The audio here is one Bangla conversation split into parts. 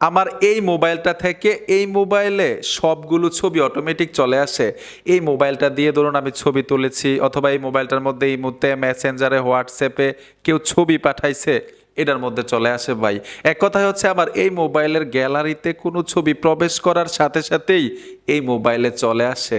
আমার এই মোবাইলটা থেকে এই মোবাইলে সবগুলো ছবি অটোমেটিক চলে আসে। এই মোবাইলটা দিয়ে ধরুন আমি ছবি তুলেছি অথবা এই মোবাইলটার মধ্যে এই মুহূর্তে মেসেঞ্জারে হোয়াটসঅ্যাপে কেউ ছবি পাঠাইছে, এটার মধ্যে চলে আসে ভাই। এক কথায় হচ্ছে আমার এই মোবাইলের গ্যালারিতে কোনো ছবি প্রবেশ করার সাথে সাথেই এই মোবাইলে চলে আসে।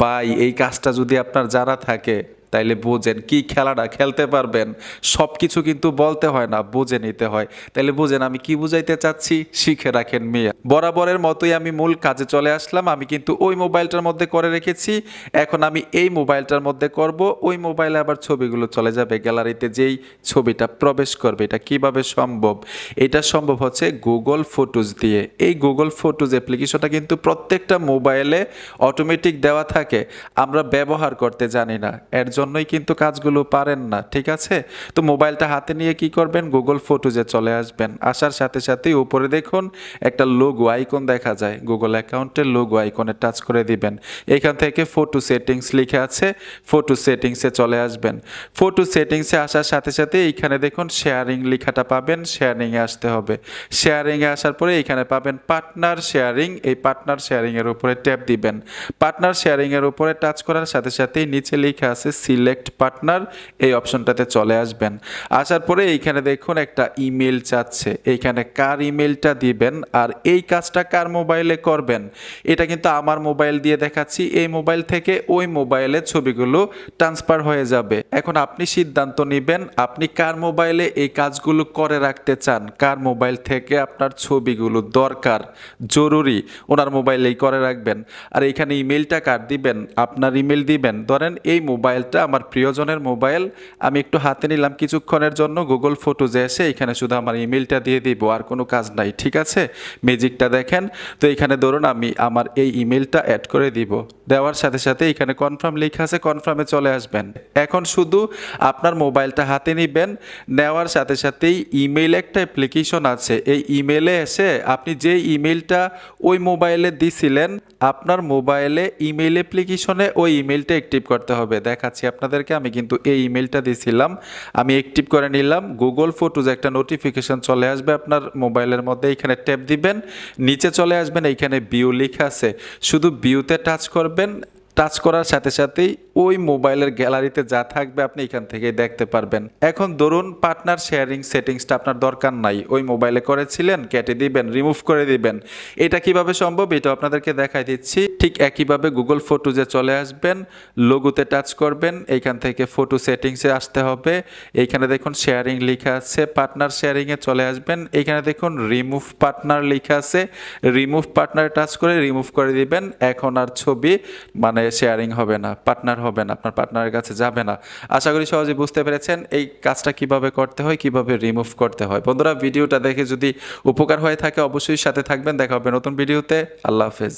ভাই, এই কাজটা যদি আপনার জানা থাকে তাইলে বোঝেন কি খেলাটা খেলতে পারবেন? সব কিছু কিন্তু বলতে হয় না, বুঝে নিতে হয়। তাইলে বুঝেন আমি কি বুঝাইতে চাচ্ছি? শিখে রাখেন মেয়ে। বরাবরের মতোই আমি মূল কাজে চলে আসলাম, আমি কিন্তু ওই মোবাইলটার মধ্যে করে রেখেছি। এখন আমি এই মোবাইলটার মধ্যে করব, ওই মোবাইলে আবার ছবিগুলো চলে যাবে। গ্যালারিতে যেই ছবিটা প্রবেশ করবে, এটা কীভাবে সম্ভব? এটা সম্ভব হচ্ছে গুগল ফটোজ দিয়ে। এই গুগল ফটোজ অ্যাপ্লিকেশনটা কিন্তু প্রত্যেকটা মোবাইলে অটোমেটিক দেওয়া থাকে। আমরা ব্যবহার করতে জানি না। এর জন্যই কিন্তু কাজগুলো পারেন না, ঠিক আছে? তো মোবাইলটা হাতে নিয়ে কি করবেন? গুগল ফটোজে চলে আসবেন। আসার সাথে সাথেই উপরে দেখুন একটা লোগো আইকন দেখা যায়। গুগল অ্যাকাউন্টের লোগো আইকনে টাচ করে দিবেন। এখান থেকে ফটো সেটিংস লিখে আছে ফটো সেটিংসে চলে আসবেন। ফটো সেটিংসে আসার সাথে সাথে এইখানে দেখুন শেয়ারিং লেখাটা পাবেন শেয়ারিংয়ে আসতে হবে। শেয়ারিংয়ে আসার পরে এইখানে পাবেন পার্টনার শেয়ারিং এই পার্টনার শেয়ারিংয়ের উপরে ট্যাপ দিবেন। পার্টনার শেয়ারিংয়ের উপরে টাচ করার সাথে সাথেই নিচে লেখা আছে সিলেক্ট পার্টনার এই অপশনটাতে চলে আসবেন। আসার পরে এইখানে দেখুন একটা ইমেল চাচ্ছে। এইখানে কার ইমেলটা দিবেন আর এই কাজটা কার মোবাইলে করবেন? এটা কিন্তু আমার মোবাইল দিয়ে দেখাচ্ছি। এই মোবাইল থেকে ওই মোবাইলে ছবিগুলো ট্রান্সফার হয়ে যাবে। এখন আপনি সিদ্ধান্ত নেবেন, আপনি কার মোবাইলে এই কাজগুলো করে রাখতে চান? কার মোবাইল থেকে আপনার ছবিগুলো দরকার, জরুরি, ওনার মোবাইলেই করে রাখবেন। আর এখানে ইমেলটা কার দিবেন? আপনার ইমেল দিবেন। ধরেন এই মোবাইলটা আমার প্রিয়জনের মোবাইল, আমি একটু হাতে নিলাম কিছুক্ষণের জন্য গুগল ফটো যে এসে এখানে শুধু আমার ইমেলটা দিয়ে দিব, আর কোনো কাজ নাই, ঠিক আছে? ম্যাজিকটা দেখেন, তো এখানে ধরুন আমি আমার এই ইমেলটা অ্যাড করে দিব। দেওয়ার সাথে সাথে এখানে কনফার্ম লেখা আছে কনফার্মে চলে আসবেন। এখন শুধু আপনার মোবাইলটা হাতে নিবেন, নেওয়ার সাথে সাথেই ইমেল একটা অ্যাপ্লিকেশন আছে। এই ইমেলে এসে আপনি যে ইমেলটা ওই মোবাইলে দিছিলেন, আপনার মোবাইলে ইমেল অ্যাপ্লিকেশনে ওই ইমেলটা অ্যাক্টিভ করতে হবে। দেখাচ্ছি আপনাদেরকে, আমি কিন্তু এই ইমেলটা দিছিলাম। আমি অ্যাক্টিভ করে নিলাম। গুগল ফটোজ একটা নোটিফিকেশন চলে আসবে আপনার মোবাইলের মধ্যে। এখানে ট্যাপ দিবেন, নিচে চলে আসবেন এইখানে বিউ লেখা আছে। শুধু বিউতে টাচ করবেন been টাচ করার সাথে সাথেই ওই মোবাইলের গ্যালারিতে যা থাকবে আপনি এখান থেকে দেখতে পারবেন। এখন ধরুন পার্টনার শেয়ারিং সেটিংসটা আপনার দরকার নাই। ওই মোবাইলে করেছিলেন, কেটে দিবেন, রিমুভ করে দিবেন। এটা কীভাবে সম্ভব এটা আপনাদেরকে দেখাই দিচ্ছি। ঠিক একইভাবে গুগল ফটোজে চলে আসবেন, লোগোতে টাচ করবেন এইখান থেকে ফটো সেটিংসে আসতে হবে। এইখানে দেখুন শেয়ারিং লেখা আছে, পার্টনার শেয়ারিংয়ে চলে আসবেন। এইখানে দেখুন রিমুভ পার্টনার লেখা আছে। রিমুভ পার্টনার টাচ করে রিমুভ করে দিবেন। এখন আর ছবি মানে শেয়ারিং হবে না পার্টনার হবে না, আপনার পার্টনারের কাছে যাবে না। আশা করি সহজে বুঝতে পেরেছেন এই কাজটা কীভাবে করতে হয়, কীভাবে রিমুভ করতে হয়। বন্ধুরা, ভিডিওটা দেখে যদি উপকার হয়ে থাকে, অবশ্যই সাথে থাকবেন। দেখা হবে নতুন ভিডিওতে। আল্লাহ হাফেজ।